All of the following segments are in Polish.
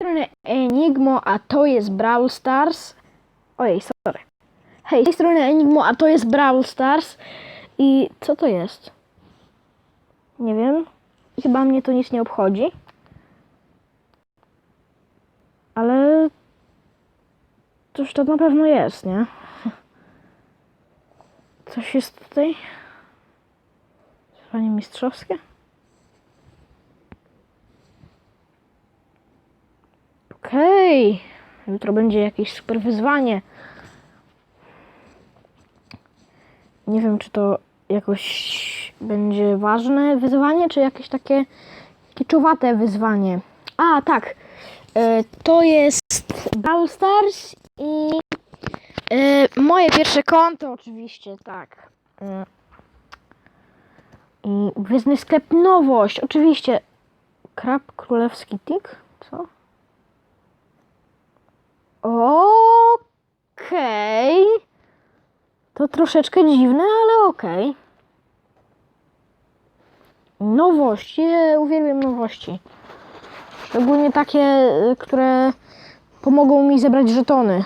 strony Enigmo, a to jest Brawl Stars. Ojej, sorry. Hej, z tej strony Enigmo, a to jest Brawl Stars. I co to jest? Nie wiem. Chyba mnie to nic nie obchodzi. Ale coś to na pewno jest, nie? Coś jest tutaj? Panie mistrzowskie? Okej. Jutro będzie jakieś super wyzwanie. Nie wiem, czy to jakoś będzie ważne wyzwanie, czy jakieś takie kiczowate wyzwanie. A, tak. E, to jest Brawl Stars i e, moje pierwsze konto oczywiście, tak. E, I gwiezdny sklep nowość, oczywiście. Krab królewski tik? Co? Okej. To troszeczkę dziwne, ale okej. Nowości, ja uwielbiam nowości. Szczególnie takie, y, które pomogą mi zebrać żetony.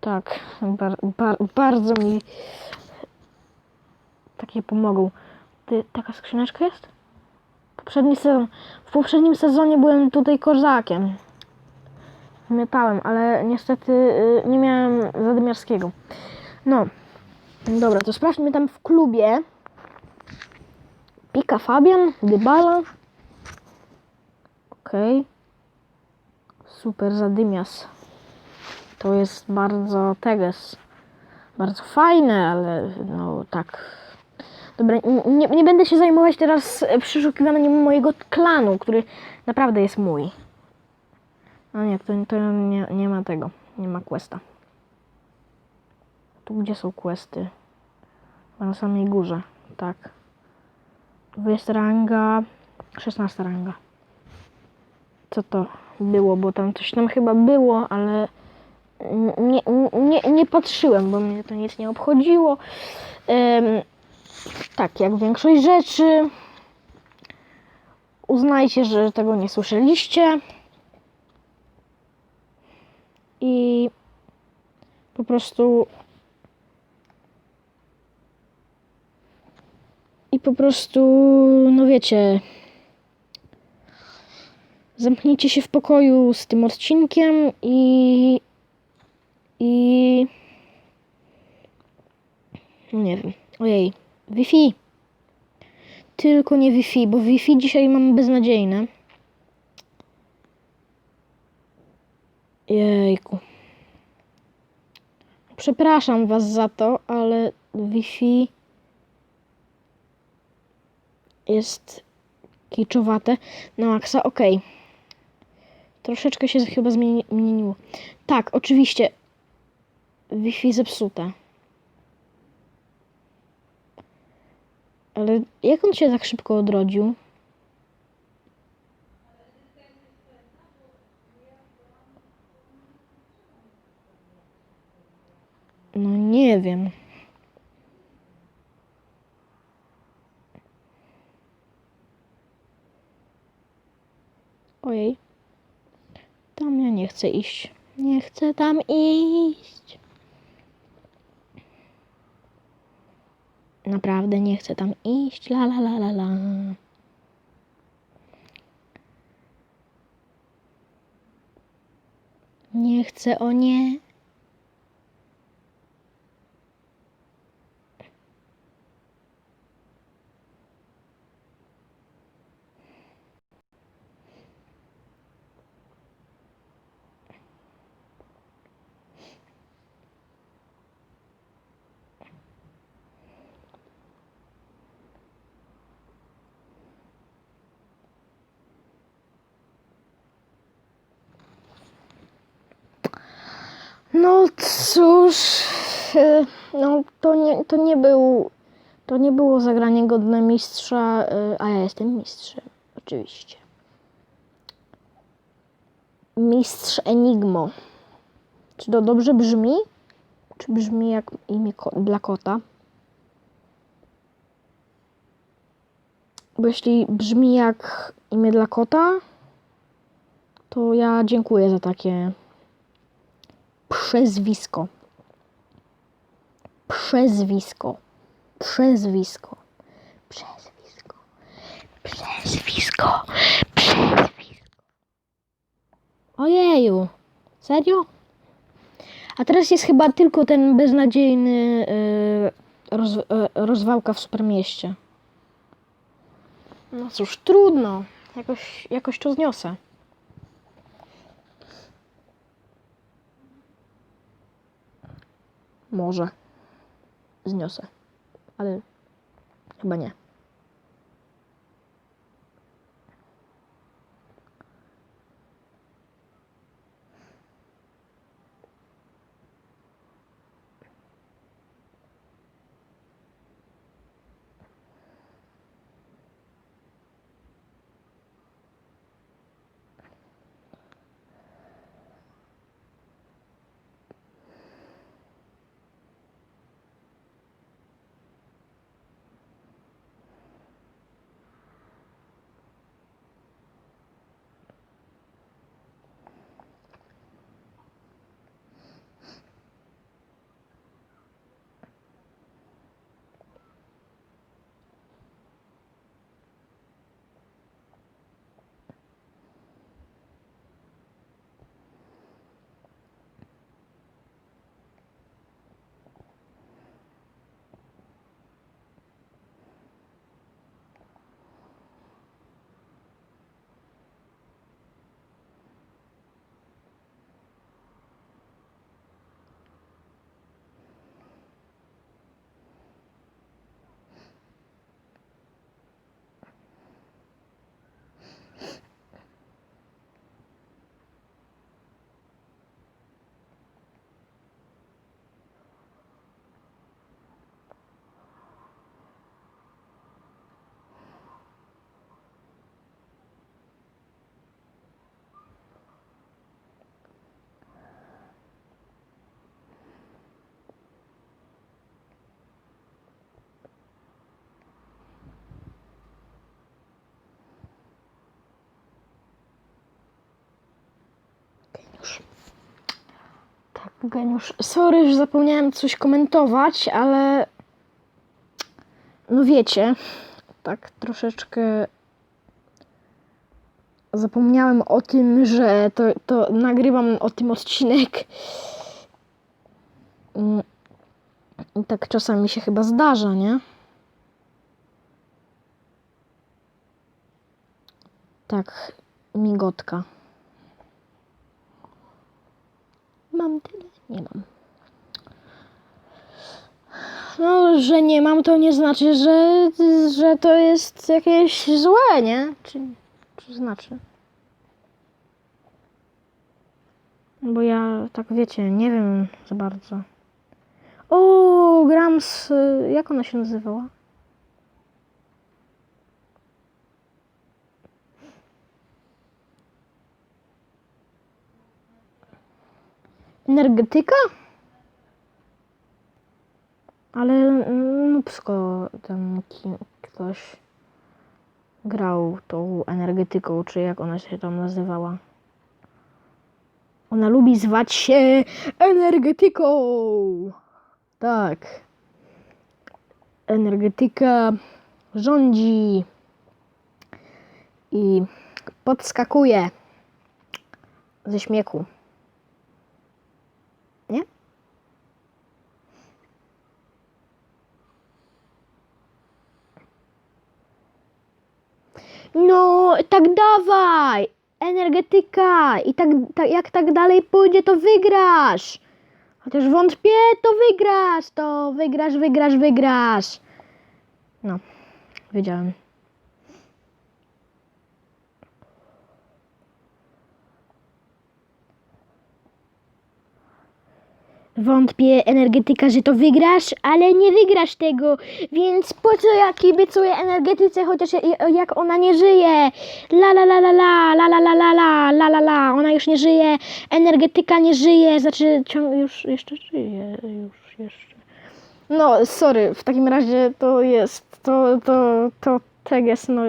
Tak, bar, bar, bardzo mi takie pomogą. Ty, taka skrzyneczka jest? Poprzedni sezon. W poprzednim sezonie byłem tutaj kozakiem. Mietałem, ale niestety y, nie miałem zadymiarskiego. No, dobra, to sprawdźmy tam w klubie. Pika Fabian, Dybala. Okej. Super, zadymias. To jest bardzo teges. Bardzo fajne, ale no tak. Dobra, nie, nie będę się zajmować teraz przeszukiwaniem mojego klanu, który naprawdę jest mój. No nie, to, to nie, nie ma tego. Nie ma questa. Tu gdzie są questy? Na samej górze. Tak. Tu jest ranga. 16 ranga. Co to było? Bo tam coś tam chyba było, ale nie, nie, nie patrzyłem, bo mnie to nic nie obchodziło. Em, tak, jak większość rzeczy. Uznajcie, że tego nie słyszeliście. I po prostu i po prostu, no wiecie, zamknijcie się w pokoju z tym odcinkiem i i nie wiem, ojej, Wi-Fi. Tylko nie Wi-Fi, bo Wi-Fi dzisiaj mam beznadziejne. Jejku. Przepraszam Was za to, ale Wi-Fi jest kiczowate. Na maksa, okej. Troszeczkę się chyba zmieni- zmieniło. Tak, oczywiście. Wi-Fi zepsute. Ale jak on się tak szybko odrodził? No wiem. Ojej. Tam ja nie chcę iść. Nie chcę tam iść. Naprawdę nie chcę tam iść. La la la la la. Nie chcę, o nie. No cóż, e, no to nie, to nie był, to nie było zagranie godne mistrza, e, a ja jestem mistrzem, oczywiście. Mistrz Enigmo. Czy to dobrze brzmi? Czy brzmi jak imię ko- dla kota? Bo jeśli brzmi jak imię dla kota, to ja dziękuję za takie przezwisko. Przezwisko. Przezwisko. Przezwisko. Przezwisko. Przezwisko. Ojeju. Serio? A teraz jest chyba tylko ten beznadziejny yy, roz, yy, rozwałka w supermieście. No cóż, trudno. Jakoś, jakoś to zniosę. Może. Zniosę. Ale chyba nie. Geniusz. Sorry, że zapomniałem coś komentować, ale no wiecie, tak troszeczkę zapomniałem o tym, że to, to nagrywam o tym odcinek. Mm, i Tak czasami się chyba zdarza, nie? Tak, migotka. Mam tyle? Nie mam. No, że nie mam, to nie znaczy, że, że to jest jakieś złe, nie? Czy, czy znaczy? Bo ja, tak wiecie, nie wiem za bardzo. O, gram z... Jak ona się nazywała? Energetyka? Ale nubsko tam ki- ktoś grał tą energetyką, czy jak ona się tam nazywała. Ona lubi zwać się energetyką. Tak. Energetyka rządzi i podskakuje ze śmiechu. No, tak dawaj! Energetyka! I tak, tak, jak tak dalej pójdzie, to wygrasz! Chociaż wątpię, to wygrasz! To wygrasz, wygrasz, wygrasz! No, wiedziałem. Wątpię, energetyka, że to wygrasz, ale nie wygrasz tego, więc po co ja kibicuję energetyce, chociaż ja- jak ona nie żyje? La la la la la, la la la la la, la la la, ona już nie żyje, energetyka nie żyje, znaczy ciąg już jeszcze żyje, już jeszcze. No, sorry, w takim razie to jest, to, to, to Teges, no...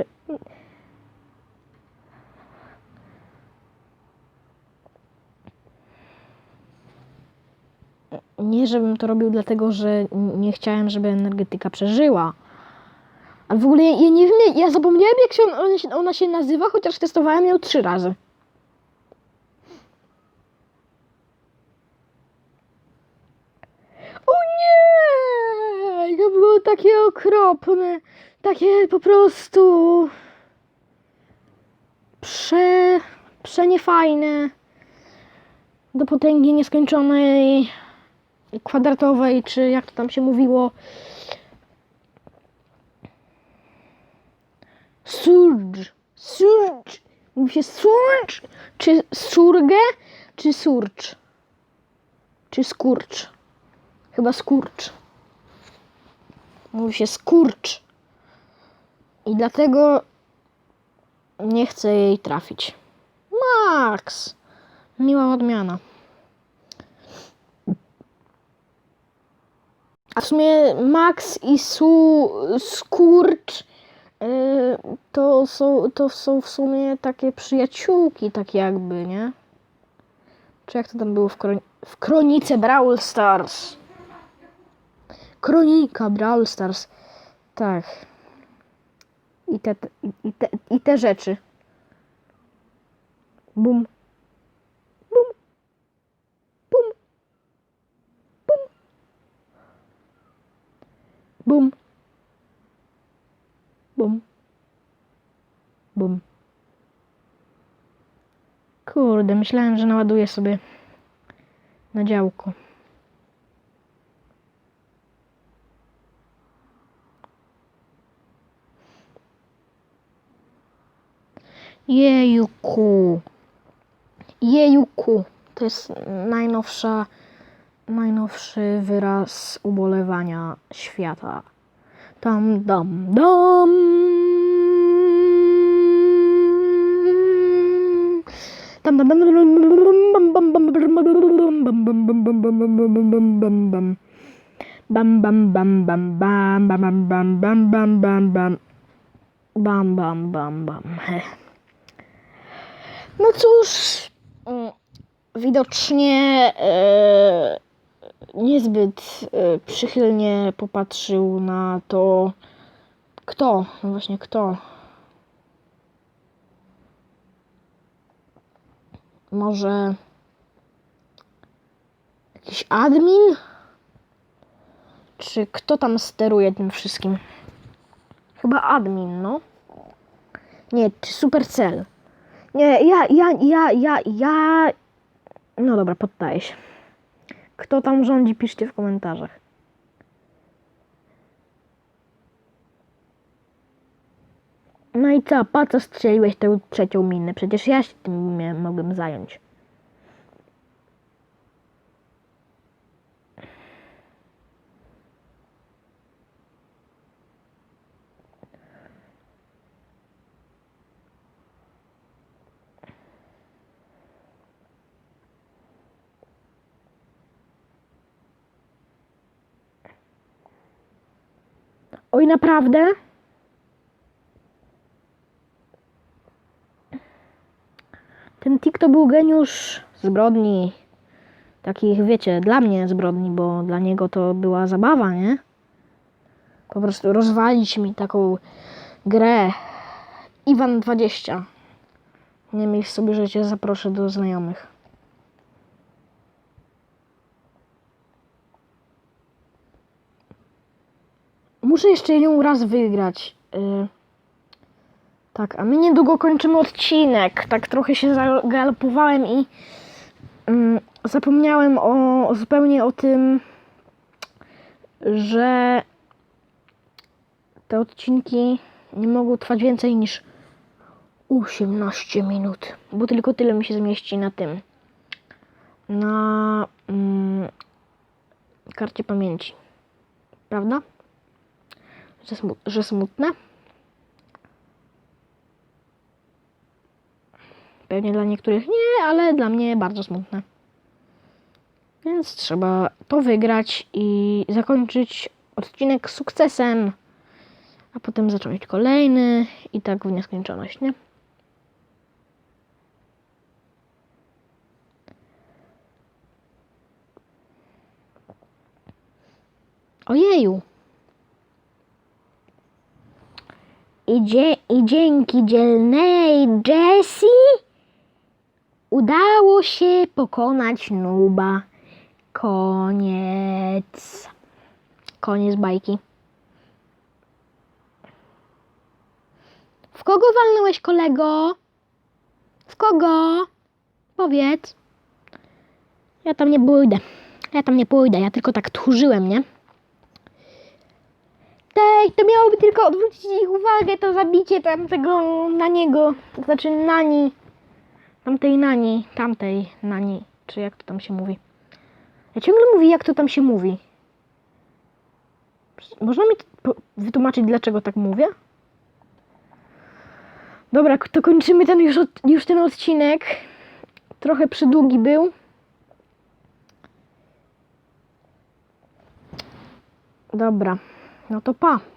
nie żebym to robił dlatego, że nie chciałem, żeby energetyka przeżyła. Ale w ogóle ja, ja nie wiem, ja zapomniałem jak się on, ona, się ona się nazywa, chociaż testowałem ją trzy razy. O nie! To było takie okropne. Takie po prostu. Prze. Przeniefajne. Do potęgi nieskończonej. Kwadratowej, czy jak to tam się mówiło. Surge. Surge. Mówi się surge, czy surge, czy surge? Czy skurcz? Chyba skurcz. Mówi się skurcz. I dlatego nie chcę jej trafić. Max! Miła odmiana. W sumie Max i Su Skurcz y, to, są, to są w sumie takie przyjaciółki, tak jakby, nie? Czy jak to tam było w, kron- w kronice Brawl Stars? Kronika Brawl Stars. Tak. I te, i, te, i te rzeczy. Bum. Bum. Bum. Bum. Bum. Bum. Kurde, myślałem, że naładuję sobie na działko. Jejuku. Jejuku. To jest najnowsza, najnowszy wyraz ubolewania świata. Tam, dam, dam. Tam, dam, dam, dam, bam, bam, bam, bam, bam, bam, bam, bam, bam, bam, bam, bam. Bam, bam, bam, bam. No cóż, mm, widocznie e, niezbyt e, przychylnie popatrzył na to, kto, no właśnie kto. Może jakiś admin? Czy kto tam steruje tym wszystkim? Chyba admin, no. Nie, czy Supercell. Nie, ja, ja, ja, ja, ja... No dobra, poddaję się. Kto tam rządzi, piszcie w komentarzach. No i co, po co strzeliłeś tę trzecią minę? Przecież ja się tym mogłem zająć. Oj, naprawdę? Ten Tik to był geniusz zbrodni. Takich, wiecie, dla mnie zbrodni, bo dla niego to była zabawa, nie? Po prostu rozwalić mi taką grę. Iwan 20. Nie myśl sobie, że cię zaproszę do znajomych. Muszę jeszcze ją raz wygrać. Y, tak, a my niedługo kończymy odcinek. Tak trochę się zagalopowałem i mm, zapomniałem o, zupełnie o tym, że te odcinki nie mogą trwać więcej niż 18 minut, bo tylko tyle mi się zmieści na tym. Na mm, karcie pamięci. Prawda? Że, smu- że smutne? Pewnie dla niektórych nie, ale dla mnie bardzo smutne. Więc trzeba to wygrać i zakończyć odcinek sukcesem, a potem zacząć kolejny i tak w nieskończoność, nie? Ojeju. I, dzie- I dzięki dzielnej Jessie udało się pokonać nuba. Koniec. Koniec bajki. W kogo walnąłeś, kolego? W kogo? Powiedz. Ja tam nie pójdę. Ja tam nie pójdę, ja tylko tak tchórzyłem, nie? Tej, to miałoby tylko odwrócić ich uwagę, to zabicie tamtego na niego, to znaczy nani, tamtej nani, tamtej nani, czy jak to tam się mówi. Ja ciągle mówię, jak to tam się mówi. Można mi wytłumaczyć, dlaczego tak mówię? Dobra, to kończymy ten już, już ten odcinek. Trochę przydługi był. Dobra, no to pa.